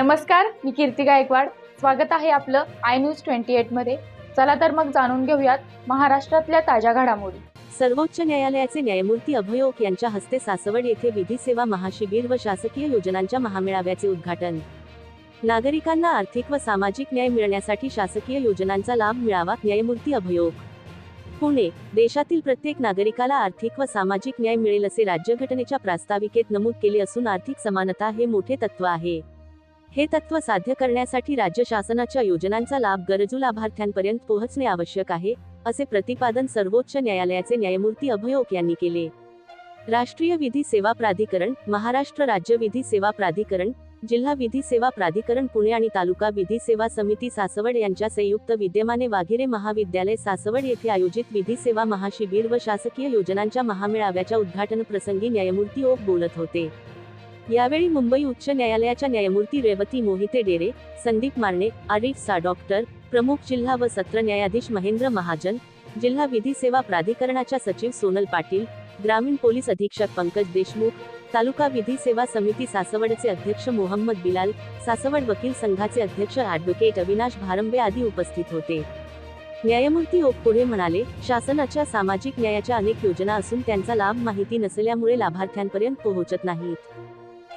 नमस्कार मी कीर्ती गायकवाड. स्वागत आहे आपलं आय न्यूज ट्वेंटी एटमध्ये चला तर मग जाणून घेऊयात महाराष्ट्रातल्या ताज्या घडामोडी. सर्वोच्च न्यायालयाचे न्यायमूर्ती अभय ओक यांच्या हस्ते सासवड येथे विधी सेवा महाशिबिर व शासकीय योजनांच्या महामेळाव्याचे उद्घाटन. नागरिकांना आर्थिक व सामाजिक न्याय मिळण्यासाठी शासकीय योजनांचा लाभ मिळावा न्यायमूर्ती अभयोग पुणे देशातील प्रत्येक नागरिकाला आर्थिक व सामाजिक न्याय मिळेल असे राज्यघटनेच्या प्रास्ताविकेत नमूद केले असून आर्थिक समानता हे मोठे तत्व आहे. हे तत्व साध्य करण्यासाठी राज्य शासनाच्या योजनांचा लाभ गरजू लाभार्थ्यांपर्यंत पोहोचणे आवश्यक आहे असे प्रतिपादन सर्वोच्च न्यायालयाचे न्यायमूर्ती अभय ओक यांनी केले. राष्ट्रीय विधी सेवा प्राधिकरण महाराष्ट्र राज्य विधी सेवा प्राधिकरण जिल्हा विधी सेवा प्राधिकरण पुणे आणि तालुका विधी सेवा समिती सासवड यांच्या संयुक्त विद्यमाने वाघिरे महाविद्यालय सासवड येथे आयोजित विधी सेवा महाशिबिर व शासकीय योजनांच्या महामेळाव्याच्या उद्घाटन प्रसंगी न्यायमूर्ती ओक बोलत होते. यावेळी मुंबई उच्च न्यायालयाच्या न्यायमूर्ती रेवती मोहिते डेरे संदीप मारणे आरिफ सा डॉक्टर प्रमुख जिल्हा व सत्र न्यायाधीश महेंद्र महाजन जिल्हा विधी सेवा प्राधिकरणाच्या सचिव सोनल पाटील ग्रामीण पोलीस अधीक्षक पंकज देशमुख तालुका विधी सेवा समिती सासवडचे अध्यक्ष मोहम्मद बिलाल सासवड वकील संघाचे अध्यक्ष ॲडव्होकेट अविनाश भारंबे आदी उपस्थित होते. न्यायमूर्ती ओक पुढे म्हणाले शासनाच्या सामाजिक न्यायाच्या अनेक योजना असून त्यांचा लाभ माहिती नसल्यामुळे लाभार्थ्यांपर्यंत पोहोचत नाहीत.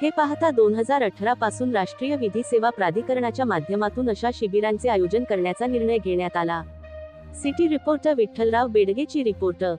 हे पाहता दोन हजार अठरा पासून राष्ट्रीय विधी सेवा प्राधिकरणाच्या माध्यमातून अशा शिबिरांचे आयोजन करण्याचा निर्णय घेण्यात आला. सिटी रिपोर्टर विठ्ठलराव बेडगेची रिपोर्टर